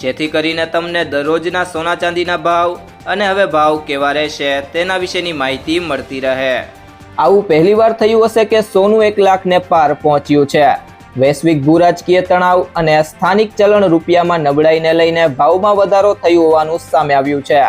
જેથી કરીને તમને દરરોજના સોના ચાંદીના ભાવ અને હવે ભાવ કેવા રહેશે તેના વિશેની માહિતી મળતી રહે. આવું પહેલીવાર થયું હશે કે સોનું એક લાખને પાર પહોંચ્યું છે. વૈશ્વિક ભૂરાજકીય તણાવ અને સ્થાનિક ચલણ રૂપિયામાં નબળાઈને લઈને ભાવમાં વધારો થયું હોવાનું સામે આવ્યું છે.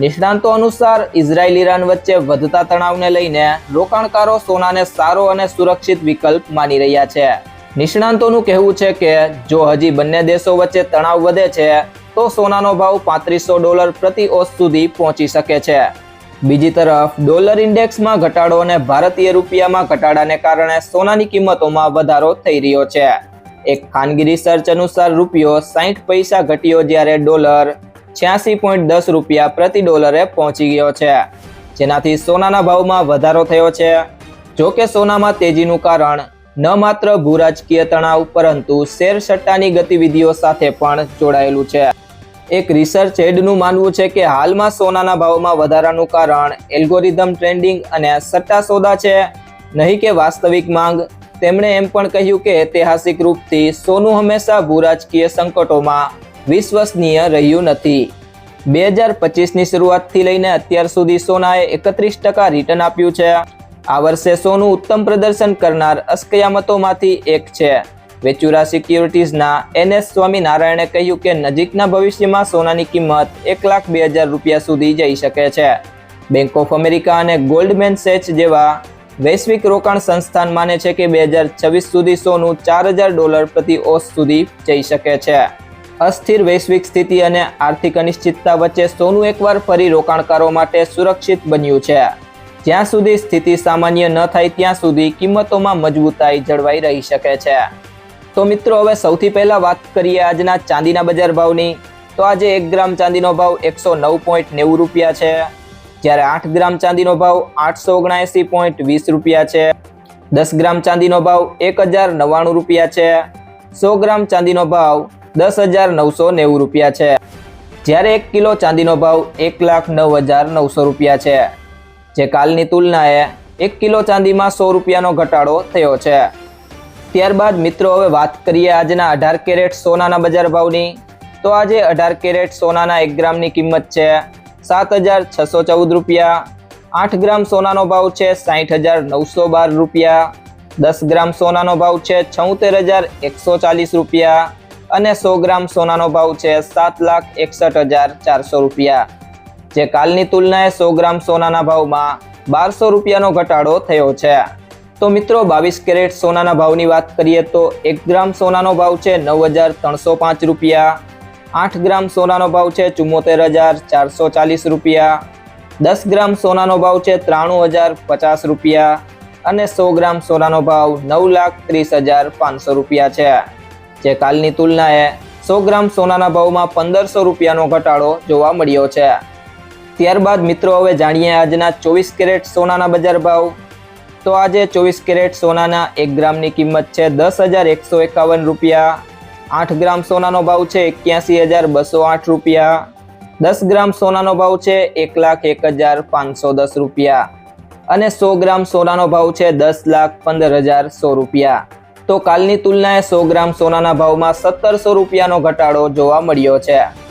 નિષ્ણાંતો અનુસાર ઇઝરાયલ ઈરાન વચ્ચે વધતા તણાવને લઈને રોકાણકારો સોનાને સારો અને સુરક્ષિત વિકલ્પ માની રહ્યા છે. નિષ્ણાંતોનું કહેવું છે કે જો હજી બંને દેશો વચ્ચે તણાવ વધે છે, તો સોનાનો ભાવ પાંત્રીસો ડોલર પ્રતિ ઓસ સુધી પહોંચી શકે છે. બીજી તરફ, ડોલર ઇન્ડેક્સમાં ઘટાડો અને ભારતીય રૂપિયામાં ઘટાડાને કારણે સોનાની કિંમતોમાં વધારો થઈ રહ્યો છે. એક ખાનગી રિસર્ચ અનુસાર રૂપિયો સાહીઠ પૈસા ઘટ્યો જ્યારે ડોલર છ્યાસી પોઈન્ટ દસ રૂપિયા પ્રતિ ડોલરે પહોંચી ગયો છે. જેનાથી સોનાના ભાવમાં વધારો થયો છે. જો કે સોનામાં તેજીનું કારણ ન માત્ર ભૂરાજકીય તણાવ, પરંતુ શેર સટ્ટાની ગતિવિધિઓ સાથે પણ જોડાયેલું છે. એક રિસર્ચ હેડનું માનવું છે કે હાલમાં સોનાના ભાવમાં વધારાનું કારણ એલ્ગોરિધમ ટ્રેન્ડિંગ અને સટ્ટા સોદા છે. નહીં કે વાસ્તવિક માંગ. તેમણે એમ પણ કહ્યું કે ઐતિહાસિક રૂપથી સોનું હંમેશા ભૂરાજકીય સંકટોમાં વિશ્વસનીય રહ્યું નથી. બે હજાર પચીસની શરૂઆતથી લઈને અત્યાર સુધી સોનાએ એકત્રીસ ટકા રિટર્ન આપ્યું છે. આ વર્ષે સોનું ઉત્તમ પ્રદર્શન કરનાર અસ્કયામતોમાંથી એક છે. વેચુરા સિક્યોરિટીઝના એનએસ સ્વામિનારાયણે કહ્યું કે નજીકના ભવિષ્યમાં સોનાની કિંમત એક લાખ બે હજાર રૂપિયા સુધી જઈ શકે છે. બેંક ઓફ અમેરિકા અને ગોલ્ડમેન સેચ જેવા વૈશ્વિક રોકાણ સંસ્થાન માને છે કે બે હજાર છવ્વીસ સુધી સોનું ચાર હજાર ડોલર પ્રતિ ઓસ સુધી જઈ શકે છે. અસ્થિર વૈશ્વિક સ્થિતિ અને આર્થિક અનિશ્ચિતતા વચ્ચે સોનું એકવાર ફરી રોકાણકારો માટે સુરક્ષિત બન્યું છે. જ્યાં સુધી સ્થિતિ સામાન્ય ન થાય, ત્યાં સુધી કિંમતોમાં મજબૂતાઈ જળવાઈ રહી શકે છે. તો મિત્રો, હવે સૌથી પહેલા વાત કરીએ આજના ચાંદીના બજાર ભાવની. તો આજે એક ગ્રામ ચાંદીનો ભાવ એકસો નવ પોઈન્ટ નેવું રૂપિયા છે. જ્યારે આઠ ગ્રામ ચાંદીનો ભાવ આઠસો ઓગણએંસી પોઈન્ટ વીસ રૂપિયા છે. દસ ગ્રામ ચાંદીનો ભાવ એક હજાર નવ્વાણું રૂપિયા છે. સો ગ્રામ ચાંદીનો ભાવ દસ હજાર નવસો નેવું રૂપિયા છે. જ્યારે એક કિલો ચાંદીનો ભાવ એક લાખ નવ હજાર નવસો રૂપિયા છે. જે કાલની તુલનાએ એક કિલો ચાંદીમાં સો રૂપિયાનો ઘટાડો થયો છે. ત્યારબાદ મિત્રો, હવે વાત કરીએ આજના અઢાર કેરેટ સોનાના બજાર ભાવની. તો આજે અઢાર કેરેટ સોનાના એક ગ્રામની કિંમત છે સાત હજાર છસો ચૌદ રૂપિયા. આઠ ગ્રામ સોનાનો ભાવ છે સાહીઠ હજાર નવસો બાર રૂપિયા. દસ ગ્રામ સોનાનો ભાવ છે છોતેર હજાર એકસો ચાલીસ રૂપિયા. અને સો ગ્રામ સોનાનો ભાવ છે સાત લાખ એકસઠ હજાર ચારસો રૂપિયા. જે કાલની તુલનાએ સો ગ્રામ સોનાના ભાવમાં બારસો રૂપિયાનો ઘટાડો થયો છે. તો મિત્રો, બાવીસ કેરેટ સોનાના ભાવની વાત કરીએ તો એક ગ્રામ સોનાનો ભાવ છે નવ હજાર ત્રણસો પાંચ રૂપિયા, આઠ ગ્રામ સોનાનો ભાવ છે ચુમ્મોતેર હજાર ચારસો ચાલીસ રૂપિયા, દસ ગ્રામ સોનાનો ભાવ છે ત્રાણું હજાર પચાસ રૂપિયા અને સો ગ્રામ સોનાનો ભાવ નવ લાખ ત્રીસ હજાર પાંચસો રૂપિયા છે. જે કાલની તુલનાએ સો ગ્રામ સોનાના ભાવમાં પંદરસો રૂપિયાનો ઘટાડો જોવા મળ્યો છે. ત્યારબાદ મિત્રો હવે જાણીએ આજના ચોવીસ કેરેટ સોનાના બજાર ભાવ. તો આજે ચોવીસ કેરેટ સોનાના એક ગ્રામની કિંમત છે દસ હજાર એકસો એકાવન રૂપિયા. આઠ ગ્રામ સોનાનો ભાવ છે એક્યાસી હજાર બસો આઠ રૂપિયા. દસ ગ્રામ સોનાનો ભાવ છે એક લાખ એક હજાર પાંચસો દસ રૂપિયા. અને સો ગ્રામ સોનાનો ભાવ છે દસ લાખ પંદર હજાર સો રૂપિયા. તો કાલની તુલનાએ સો ગ્રામ સોનાના ભાવમાં સત્તરસો રૂપિયાનો ઘટાડો જોવા મળ્યો છે.